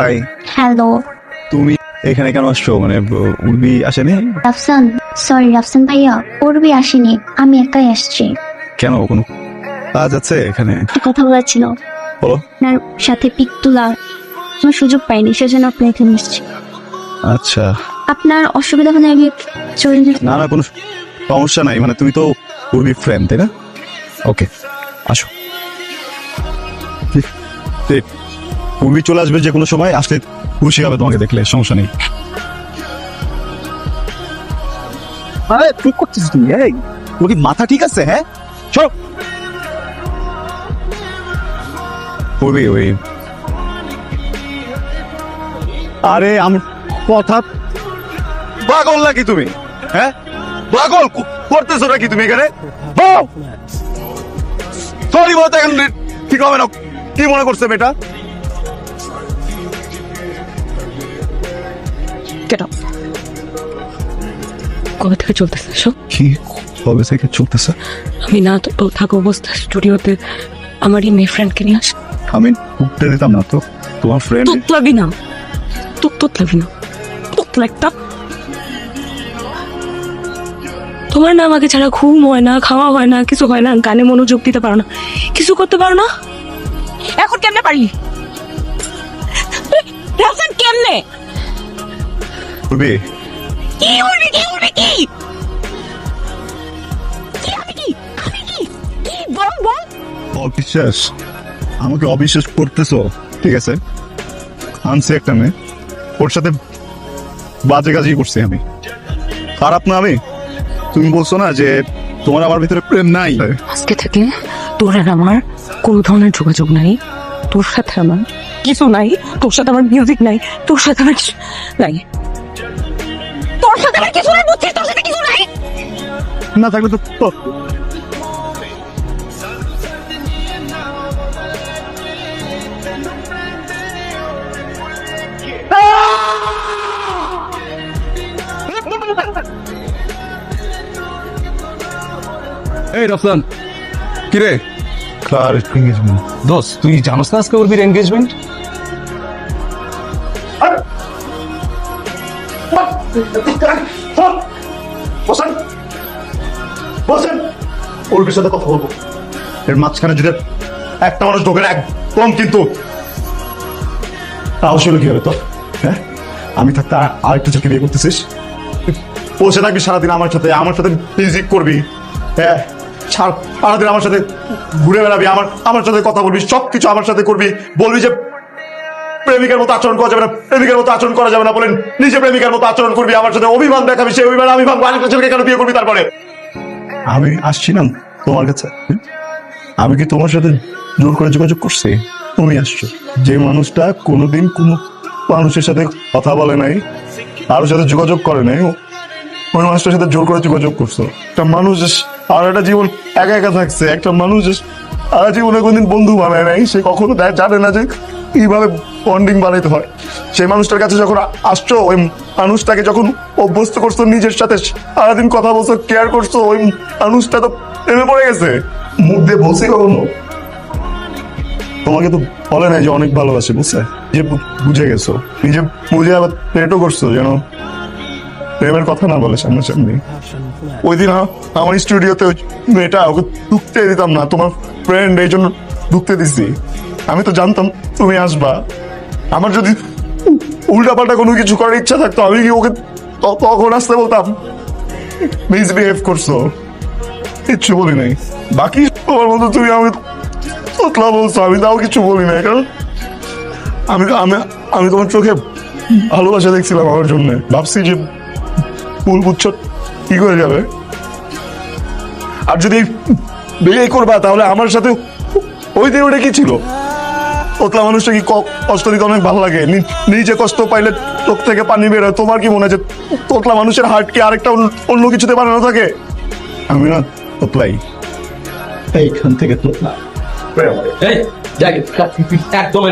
Hi hello তুমি এখানে কেন আসছো? মানে উর্বি আসেনি? রাফসান সরি রাফসান ভাইয়া পূর্বে আসেনি। আমি একাই আসছি। কেন? কোনো কাজ আছে এখানে? কথা বলার ছিল। বলো। আপনার সাথে পিক তোলা আমার সুযোগ পাইনি সেজন্য আপনি এখানে এসেছি আচ্ছা। আপনার অসুবিধা হলে আমি চলে না না কোনো সমস্যা নাই। মানে তুমি তো উর্বি ফ্রেন্ড তাই না? ওকে আসো। ঠিক ঠিক চলে আসবে যে কোনো সময় আসলে খুশি হবে তোমাকে দেখলে সমস্যা নেই। আরে তুই করছিস তুমি এই। তোর কি মাথা ঠিক আছে হ্যাঁ? চলো ওই আরে আমি কথা পাগল নাকি তুমি? হ্যাঁ? পাগল করতেছো নাকি তুমি এখানে? সরি বলতে এখন ঠিক হবে না। কি মনে করছে কবে থেকে চলতেছে? সব কি কবে থেকে চলতেছে? আমি না তো তো থাকা অবস্থা স্টুডিওতে। আমার এই মেয়ে ফ্রেন্ডকে নিয়ে আস। আমি উঠতে দিতাম না তো। তোমার ফ্রেন্ড তুত লাগবি না। তুত তুত লাগবি না। তুত লাগতা তোমার না আমাকে ছাড়া ঘুম হয় না খাওয়া হয় না কিছু হয় না গানে মনোযোগ দিতে পারো না। কিছু করতে পারো না? এখন কেমনে পারি কেমনে? করবে? কি উড়বি কি উড়বি কি? কি আমি কি? আমি কি? কি? বল বল। অবিশ্বাস। আমাকে অবিশ্বাস করতেছো। ঠিক আছে। আনছি একটা মেয়ে। ওর সাথে বাজে কাজই করছি আমি। খারাপ না আমি? তুমি বলছো না যে তোমার আমার ভিতরে প্রেম নাই? আজকে থেকে তোর আর আমার কোনো ধরনের যোগাযোগ নাই। তোর সাথে আমার কিছু নাই। তোর সাথে আমার মিউজিক নাই। তোর সাথে আমার কিছু নাই। তোর সাথে আমার কিছু নাই বুঝছিস? তোর সাথে কিছু নাই। না থাকলে তো তো- এই রফসান। কিরে দোস্ত তুই জানোস না আজকে উর্বির এনগেজমেন্ট বসেন বসেন সাথে কথা বলব। এর মাঝখানে যদি একটা মানুষ ঢোকে না, একদম কিন্তু সাহস হলো কি হবে তো হ্যাঁ? আমি থাকতে আর- আরেকটা ছেলেকে বিয়ে করতেছিস? বসে থাকবি সারাদিন আমার সাথে আমার সাথে মিউজিক করবি? হ্যাঁ? সার- সারাদিন আমার সাথে ঘুরে বেড়াবি, আমার আমার সাথে কথা বলবি সব কিছু আমার সাথে করবি, বলবি যে প্রেমিকের মতো আচরণ করা যাবে না। প্রেমিকার মতো আচরণ করা যাবে না বলেন। নিজে প্রেমিকার মতো আচরণ করবি, আমার সাথে অভিমান দেখাবি, সেই অভিমান আমি ভাববো, আরেকটা ছেলেকে কেন বিয়ে করবি তারপরে? আমি আসছি না তোমার কাছে। আমি কি তোমার সাথে জোর করে যোগাযোগ করছি? তুমি আসছো। যে মানুষটা কোনোদিন কোনো মানুষের সাথে কথা বলে নাই, কারোর সাথে যোগাযোগ করে নাই, ওই মানুষটার সাথে জোর করে যোগাযোগ করছ। একটা মানুষ আর একটা জীবন একা একা থাকছে, একটা মানুষ সারা জীবনে কোনদিন বন্ধু বানায় নাই, সে কখনো জানে না যে কীভাবে বন্ডিং বানাইতে হয়। সেই মানুষটার কাছে যখন আসছো, ওই মানুষটাকে যখন অভ্যস্ত করছ নিজের সাথে, সারাদিন কথা বলছো কেয়ার করছ, ওই মানুষটা তো প্রেমে পড়ে গেছে। মুখ দিয়ে বলছি কখনো? তোমাকে তো বলে নাই যে অনেক ভালোবাসে বুঝছে যে বুঝে গেছো। নিজে বুঝে আবার পেটও করছ যেন। প্রেমের কথা না বলে সামনাসামনি। ওই দিন আমার স্টুডিওতে মেয়েটা, ওকে ঢুকতে দিতাম না, তোমার ফ্রেন্ড এই জন্য ঢুকতে দিছি। আমি তো জানতাম তুমি আসবা। আমার যদি উল্টা পাল্টা কোনো কিছু করার ইচ্ছা থাকতো, আমি কি ওকে তখন আসতে বলতাম? মিসবিহেভ করছ। কিচ্ছু বলি নাই। বাকি তোমার মতো তুমি আমাকে তোতলা বলছো, আমি তাও কিছু বলি নাই, কারণ আমি আমি আমি তোমার চোখে ভালোবাসা দেখছিলাম আমার জন্য। ভাবছি যে ফুল গুচ্ছ কি করে যাবে? আর যদি বিয়ে করবা, তাহলে আমার সাথে ওই দিন ওটা কি ছিল? তোতলা মানুষটা কি ক- কষ্ট দিতে অনেক ভালো লাগে? নিজে কষ্ট পাইলে চোখ থেকে পানি বের হয়। তোমার কি মনে হয় যে তোতলা মানুষের হার্ট কি আরেকটা অন্য- কিছুতে বানানো থাকে? আমি না তোতলাই এইখান থেকে তোতলা একদম